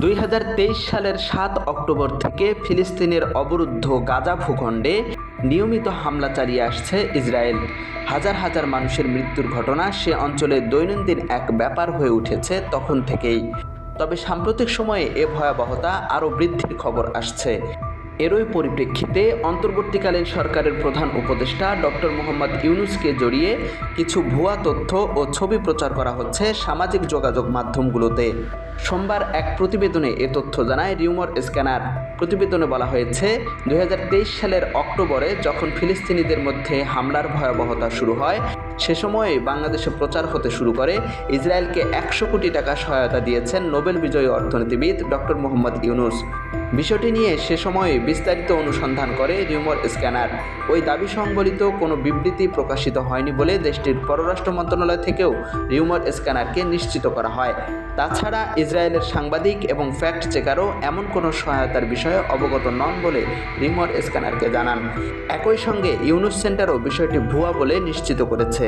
দুই হাজার তেইশ সালের সাত অক্টোবর থেকে ফিলিস্তিনের অবরুদ্ধ গাজা ভূখণ্ডে নিয়মিত হামলা চালিয়ে আসছে ইসরায়েল। হাজার হাজার মানুষের মৃত্যুর ঘটনা সে অঞ্চলে দৈনন্দিন এক ব্যাপার হয়ে উঠেছে তখন থেকেই। তবে সাম্প্রতিক সময়ে এ ভয়াবহতা আরও বৃদ্ধির খবর আসছে। এরই পরিপ্রেক্ষিতে অন্তর্বর্তীকালীন সরকারের প্রধান উপদেষ্টা ডক্টর মোহাম্মদ ইউনুসকে জড়িয়ে কিছু ভুয়া তথ্য ও ছবি প্রচার করা হচ্ছে সামাজিক যোগাযোগ মাধ্যমগুলোতে। সোমবার এক প্রতিবেদনে এ তথ্য জানায় রিউমর স্ক্যানার। প্রতিবেদনে বলা হয়েছে দু হাজার তেইশ সালের অক্টোবরে যখন ফিলিস্তিনিদের মধ্যে হামলার ভয়াবহতা শুরু হয়, সে সময়ে বাংলাদেশে প্রচার হতে শুরু করে। ইসরায়েলকে একশো কোটি টাকা সহায়তা দিয়েছেন নোবেল বিজয়ী অর্থনীতিবিদ ডক্টর মোহাম্মদ ইউনুস। বিষয়টি নিয়ে সে সময়ে বিস্তারিত অনুসন্ধান করে রিউমর স্ক্যানার। ওই দাবি সংবলিত কোনো বিবৃতি প্রকাশিত হয়নি বলে দেশটির পররাষ্ট্র মন্ত্রণালয় থেকেও রিউমর স্ক্যানারকে নিশ্চিত করা হয়। তাছাড়া ইসরায়েলের সাংবাদিক এবং ফ্যাক্ট চেকারও এমন কোনো সহায়তার বিষয়ে অবগত নন বলে রিউমর স্ক্যানারকে জানান। একই সঙ্গে ইউনুস সেন্টারও বিষয়টি ভুয়া বলে নিশ্চিত করেছে।